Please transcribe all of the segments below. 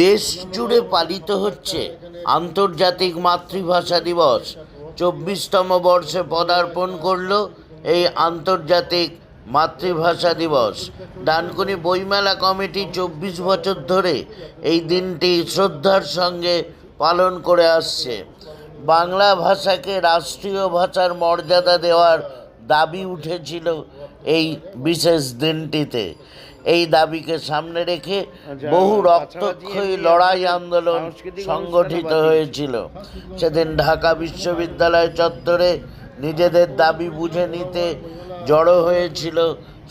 দেশ জুড়ে পালিত হচ্ছে আন্তর্জাতিক মাতৃভাষা দিবস। চব্বিশতম বর্ষে পদার্পণ করল এই আন্তর্জাতিক মাতৃভাষা দিবস। ডানকুনি বইমেলা কমিটি চব্বিশ বছর ধরে এই দিনটি শ্রদ্ধার সঙ্গে পালন করে আসছে। বাংলা ভাষাকে রাষ্ট্রীয় ভাষার মর্যাদা দেওয়ার দাবি উঠেছিল এই বিশেষ দিনটিতে। এই দাবিকে সামনে রেখে বহু রক্তক্ষয়ী লড়াই আন্দোলন সংগঠিত হয়েছিল। সেদিন ঢাকা বিশ্ববিদ্যালয় চত্বরে নিজেদের দাবি বুঝে নিতে জড়ো হয়েছিল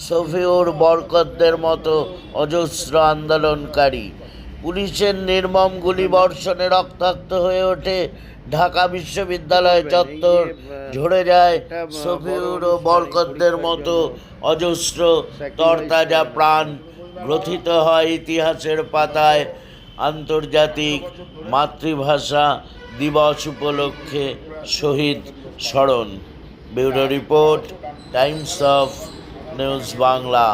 সফিউর বরকতদের মতো অজস্র আন্দোলনকারী। পুলিশের নির্মম গুলিবর্ষণে রক্তাক্ত হয়ে ওঠে ঢাকা বিশ্ববিদ্যালয় চত্বর। ঝরে যায় শফিউর ও বরকতদের মতো অজস্র, তরতাজা প্রাণ গ্রথিত হয় ইতিহাসের পাতায়। আন্তর্জাতিক মাতৃভাষা দিবস উপলক্ষে শহীদ স্মরণ। Bureau report, Times of News Bangla.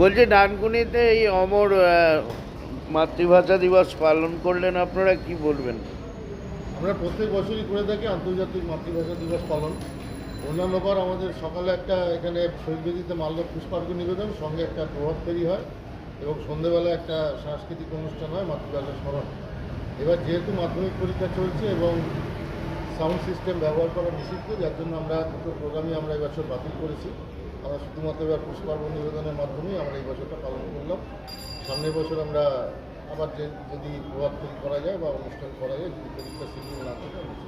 বলছি, ডানকুনিতে এই অমর মাতৃভাষা দিবস পালন করলেন আপনারা কি বলবেন? আমরা প্রত্যেক বছরই করে থাকি আন্তর্জাতিক মাতৃভাষা দিবস পালন। অন্যান্যবার আমাদের সকালে একটা এখানে শহীদ বেদিতে মাল্য পুষ্পার্ঘ নিবেদন, সঙ্গে একটা প্রভাব ফেরি হয় এবং সন্ধেবেলা একটা সাংস্কৃতিক অনুষ্ঠান হয়, মাতৃভাষা স্মরণ। এবার যেহেতু মাধ্যমিক পরীক্ষা চলছে এবং সাউন্ড সিস্টেম ব্যবহার করা নিষিদ্ধ, যার জন্য আমরা দুটো প্রোগ্রামই আমরা এবছর বাতিল করেছি। আমরা শুধুমাত্র এবার পুষ্পার্ঘ নিবেদনের মাধ্যমেই আমরা এই বছরটা পালন করলাম। সামনের বছর আমরা আবার যে যদি প্রভাত ফেরি করা যায় বা অনুষ্ঠান করা যায় যদি পরীক্ষা শিডিউল না থাকে আমরা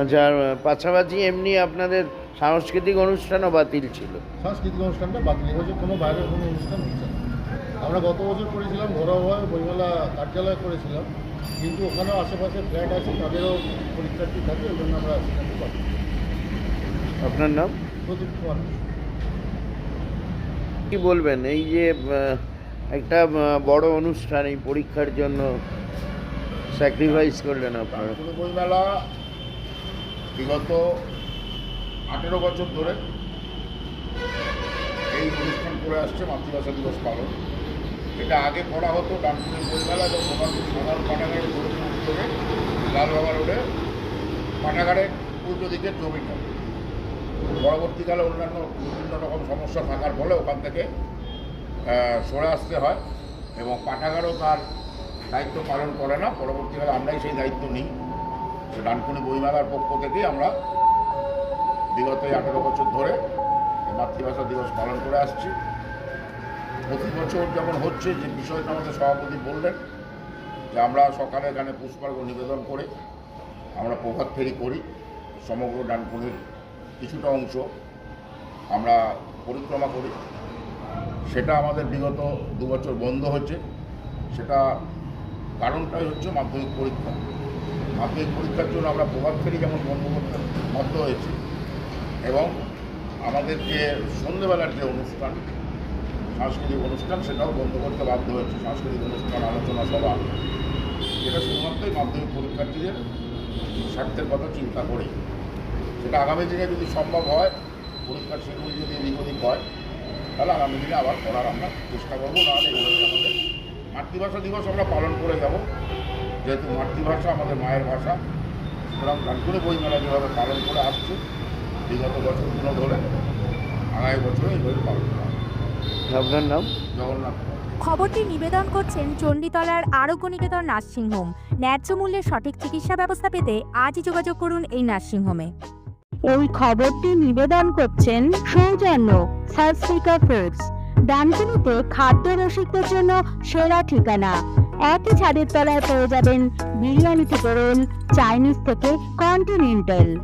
আচ্ছা পাশাপাশি এমনি আপনাদের সাংস্কৃতিক অনুষ্ঠানও বাতিল ছিল। সাংস্কৃতিক অনুষ্ঠানটা বাতিল। হয়েছে কোনো বাইরের কোনো অনুষ্ঠান হচ্ছে না। আমরা গত বছর করেছিলাম ঘরোয়াভাবে বইমেলা কার্যালয় করেছিলাম কিন্তু ওখানেও আশেপাশে ফ্ল্যাট আছে তাদেরও পরীক্ষার্থী থাকে ওই জন্য আমরা সেখানে আপনার নাম? প্রদীপ কুমার। কি বলবেন? এই যে একটা বড় অনুষ্ঠান, এই পরীক্ষার জন্য স্যাক্রিফাইস করলেন আপনারা। বইমেলা বিগত আঠেরো বছর ধরে এই অনুষ্ঠান করে আসছে মাতৃভাষা দিবস পালন। এটা আগে করা হতো ডানকুনি বইমেলা এবং সোনার পাঠাগারের গরুর উদ্যোগে। লালবাবা রোডে পাঠাগারে পূর্ব দিকের জমিটা। পরবর্তীকালে অন্যান্য বিভিন্ন রকম সমস্যা থাকার ফলে ওখান থেকে সরে আসতে হয় এবং পাঠাগারও তার দায়িত্ব পালন করে না। পরবর্তীকালে আমরাই সেই দায়িত্ব নিই। ডানকুনি বইমেলার পক্ষ থেকেই আমরা বিগত আঠেরো বছর ধরে মাতৃভাষা দিবস পালন করে আসছি। প্রতি বছর যেমন হচ্ছে, যে বিষয়টা আমাদের সভাপতি বললেন, যে আমরা সকালে এখানে পুষ্পার্ঘ নিবেদন করে আমরা প্রভাত ফেরি করি। সমগ্র ডানকুনির কিছুটা অংশ আমরা পরিক্রমা করি। সেটা আমাদের বিগত দু বছর বন্ধ হচ্ছে সেটা কারণটাই হচ্ছে মাধ্যমিক পরীক্ষা। মাধ্যমিক পরীক্ষার জন্য আমরা প্রভাব ফেরি যেমন বন্ধ করতে বাধ্য হয়েছি এবং আমাদের যে সন্ধ্যেবেলার যে অনুষ্ঠান, সাংস্কৃতিক অনুষ্ঠান, সেটাও বন্ধ করতে বাধ্য হয়েছে। সাংস্কৃতিক অনুষ্ঠান, আলোচনা সভা, যেটা শুধুমাত্রই মাধ্যমিক পরীক্ষার্থীদের স্বার্থের কথা চিন্তা করে সেটা আগামী দিনে যদি সম্ভব হয় পরীক্ষার শিডিউল যদি এদিক ওদিক হয় তাহলে আগামী দিনে আবার করার আমরা চেষ্টা করব। নাহলে এগুলোকে আমাদের মাতৃভাষা দিবস আমরা পালন করে যাব। যেহেতু মাতৃভাষা আমাদের মায়ের ভাষা সুতরাং ডানকুনি বইমেলা যেভাবে পালন করে আসছে বিগত বছরগুলো ধরে আগামী বছরও এইভাবে পালন করা আপনার নাম? জগন্নাথ। খবরটি নিবেদন করছেন চণ্ডীতলার আরোগ্য নিকেতন নার্সিংহোম। ন্যায্য মূল্যে সঠিক চিকিৎসা ব্যবস্থা পেতে আজই যোগাযোগ করুন এই নার্সিংহোমে। এই খবরটি নিবেদন করছেন সৌজন্য সাবস্পিকার ফুডস ডানকুনিতে খাদ্য রসিকদের জন্য সেরা ঠিকানা। একই ছাদের তলায় পেয়ে যাবেন বিরিয়ানি থেকে রোল চাইনিজ থেকে কন্টিনেন্টাল।